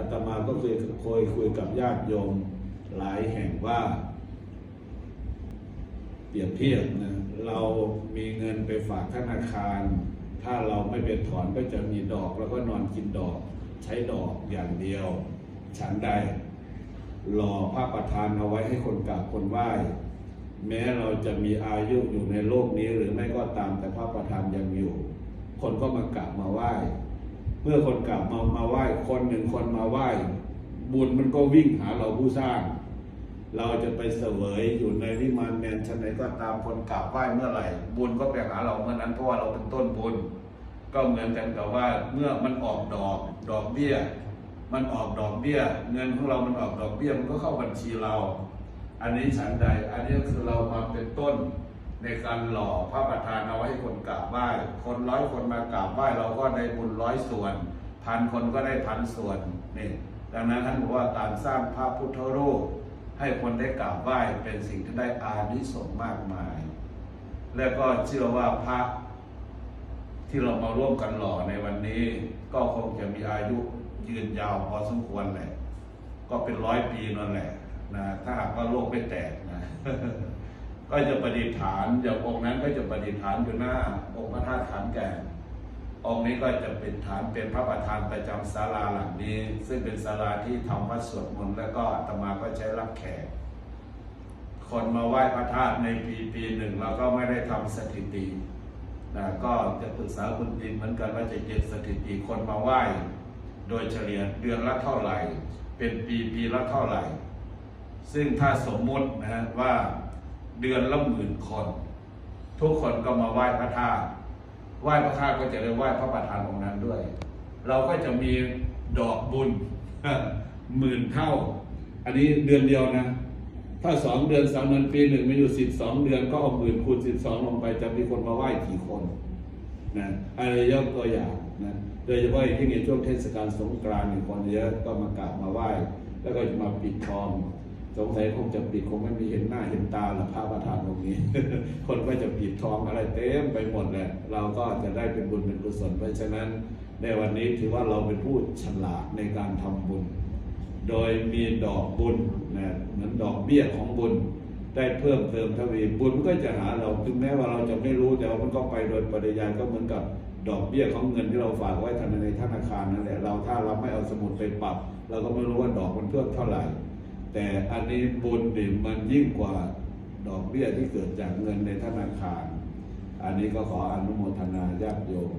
อาตมาก็เคยเคยคุยกับญาติโยมหลายแห่งว่า เปรียบเทียบนะเรามีเงินไปฝากธนาคาร ถ้าเราไม่ไปถอนก็จะมีดอก แล้วก็นอนกินดอก ใช้ดอกอย่างเดียว ฉันใดหล่อพระประธานเอาไว้ให้คนกราบคนไหว้แม้เราจะมีอายุอยู่ในโลกนี้หรือไม่ก็ตามแต่พระประธานยังอยู่ คนก็มากราบมาไหว้ เมื่อคนกราบมามาไหว้คนหนึ่งคนมาไหว้ บุญมันก็วิ่งหาเราผู้สร้าง เราจะไปเสวยอยู่ในวิมานแมนชั้นไหนก็ตามคนกราบไหว้เมื่อไหร่ บุญก็ไปหาเราเมื่อนั้นเพราะว่าเราเป็นต้นบุญ ก็เหมือนกันกับว่าเมื่อมันออกดอกดอกเบี้ย มันออกดอกเบี้ย เงินของเรามันออกดอกเบี้ยมันก็เข้าบัญชีเรา อันนี้ฉันใดอันนี้คือเรามาเป็นต้น ในการหล่อพระประธานเอาไว้ให้คนกราบไหว้คนร้อยคนมากราบไหว้เราก็ได้บุญร้อยส่วนพันคนก็ได้พันส่วนนี่ดังนั้นท่านบอกว่าการสร้างพระพุทธรูปให้คนได้กราบไหว้เป็นสิ่งที่ได้อานิสงส์มากมาย และก็เชื่อว่าพระที่เรามาร่วมกันหล่อในวันนี้ ก็คงจะมีอายุยืนยาวพอสมควรแหละ ก็เป็นร้อยปีนั่นแหละนะถ้าหากว่าโลกไม่แตกนะ ก็จะประดิษฐานอย่างองค์นั้นก็จะประดิษฐานอยู่หน้าองค์พระธาตุขานแก่นองค์นี้ก็จะเป็นฐานเป็นพระประธานประจำศาลาหลังนี้ ซึ่งเป็นศาลาที่ทำวัดสวดมนต์แล้วก็ตมาก็ใช้รับแขกคนมาไหว้พระธาตุในปีปีหนึ่งเราก็ไม่ได้ทำสถิตินะก็จะปรึกษาคุณตินเหมือนกันว่าจะเก็บสถิติคนมาไหว้ โดยเฉลี่ยเดือนละเท่าไหร่ เป็นปีปีละเท่าไหร่ ซึ่งถ้าสมมุตินะฮะว่า เดือนละหมื่นคน ทุกคนก็มาไหว้พระธาตุไหว้พระธาตุก็จะได้ไหว้พระประธานองค์นั้นด้วย เราก็จะมีดอกบุญหมื่นเท่า อันนี้เดือนเดียวนะ ถ้าสองเดือนสามเดือนปีหนึ่งมีอยู่สิบสองเดือนก็เอาหมื่นคูณสิบสองลงไปจะมีคนมาไหว้กี่คนนะอะไรยกตัวอย่างนะโดยเฉพาะอย่างที่ในช่วงเทศกาลสงกรานต์มีคนเยอะก็มากราบมาไหว้ แล้วก็จะมาปิดทอง สงสัยคงจะปิดคงไม่มีเห็นหน้าเห็นตาหรือพระประธานตรงนี้ คนก็จะปิดทองอะไรเต็มไปหมดแหละเราก็จะได้เป็นบุญเป็นกุศลเพราะฉะนั้น ในวันนี้ถือว่าเราเป็นผู้ฉลาดในการทำบุญ โดยมีดอกบุญนะเหมือนดอกเบี้ยของบุญ ได้เพิ่มเติมทวีบุญก็จะหาเราถึงแม้ว่าเราจะไม่รู้แต่ว่ามันก็ไปโดยปริยายก็เหมือนกับดอกเบี้ยของเงินที่เราฝากไว้ทในธนาคารนั่นแหละเราถ้าเราไม่เอาสมุดไปปรับ เราก็ไม่รู้ว่าดอกมันเพิ่มเท่าไหร่ แต่อันนี้บุญดิมันยิ่งกว่าดอกเบี้ยที่เกิดจากเงินในธนาคาร อันนี้ก็ขออนุโมทนาญาติโยม